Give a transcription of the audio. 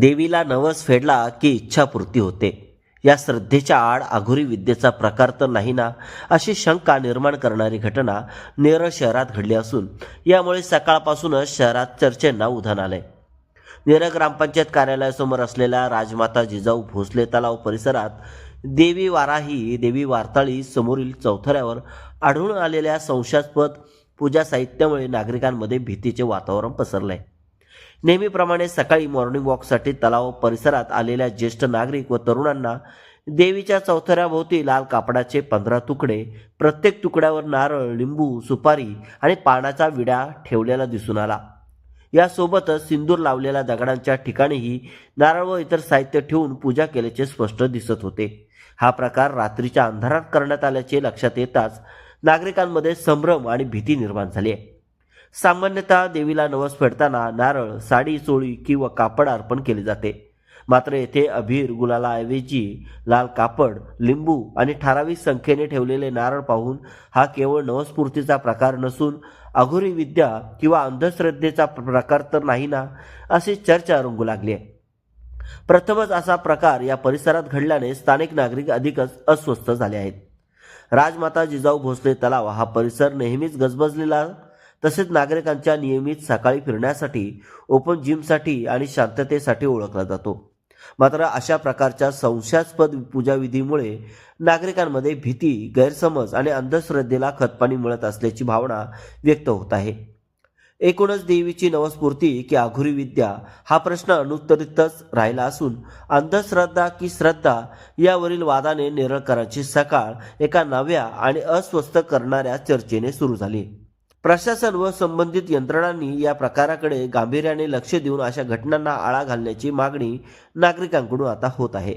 देवीला नवस फेडला की इच्छापूर्ती होते. या श्रद्धेच्या आड आघुरी विद्येचा प्रकार तर नाही ना अशी शंका निर्माण करणारी घटना नेरळ शहरात घडली असून यामुळे सकाळपासूनच शहरात चर्चेंना उधाण आलंय. नेरळ ग्रामपंचायत कार्यालयासमोर असलेल्या राजमाता जिजाऊ भोसले तलाव परिसरात देवी वाराही देवी वार्ताळी समोरील चौथऱ्यावर आढळून आलेल्या संशयास्पद पूजा साहित्यामुळे नागरिकांमध्ये भीतीचे वातावरण पसरलंय. नेहमीप्रमाणे सकाळी मॉर्निंग वॉकसाठी तलाव परिसरात आलेल्या ज्येष्ठ नागरिक व तरुणांना देवीच्या चौथऱ्याभोवती लाल कापडाचे पंधरा तुकडे प्रत्येक तुकड्यावर नारळ लिंबू सुपारी आणि पानाचा विडा ठेवलेला दिसून आला. यासोबतच सिंदूर लावलेल्या दगडांच्या ठिकाणीही नारळ व इतर साहित्य ठेवून पूजा केल्याचे स्पष्ट दिसत होते. हा प्रकार रात्रीच्या अंधारात करण्यात आल्याचे लक्षात येताच नागरिकांमध्ये संभ्रम आणि भीती निर्माण झाली आहे. सामान्यतः देवीला नवस फेडताना नारळ साडी चोळी किंवा कापड अर्पण केले जाते. मात्र येथे अभिर गुलालाऐवजी लाल कापड लिंबू आणि ठराविक संख्येने ठेवलेले नारळ पाहून हा केवळ नवस्फूर्तीचा प्रकार नसून अघोरी विद्या किंवा अंधश्रद्धेचा प्रकार तर नाही ना अशी चर्चा रंगू लागली आहे. प्रथमच असा प्रकार या परिसरात घडल्याने स्थानिक नागरिक अधिकच अस्वस्थ झाले आहेत. राजमाता जिजाऊ भोसले तलाव हा परिसर नेहमीच गजबजलेला तसेच नागरिकांच्या नियमित सकाळी फिरण्यासाठी ओपन जिमसाठी आणि शांततेसाठी ओळखला जातो. मात्र अशा प्रकारच्या संशयास्पद पूजाविधीमुळे नागरिकांमध्ये भीती गैरसमज आणि अंधश्रद्धेला खतपाणी मिळत असल्याची भावना व्यक्त होत आहे. एकूणच देवीची नवस्फूर्ती की आघुरी विद्या हा प्रश्न अनुत्तरितच राहिला असून अंधश्रद्धा की श्रद्धा यावरील वादाने नेरळकरांची सकाळ एका नव्या आणि अस्वस्थ करणाऱ्या चर्चेने सुरू झाली. प्रशासन व संबंधित यंत्रणांनी या प्रकाराकडे गांभीर्याने लक्ष देऊन अशा घटनांना आळा घालण्याची मागणी नागरिकांकडून आता होत आहे.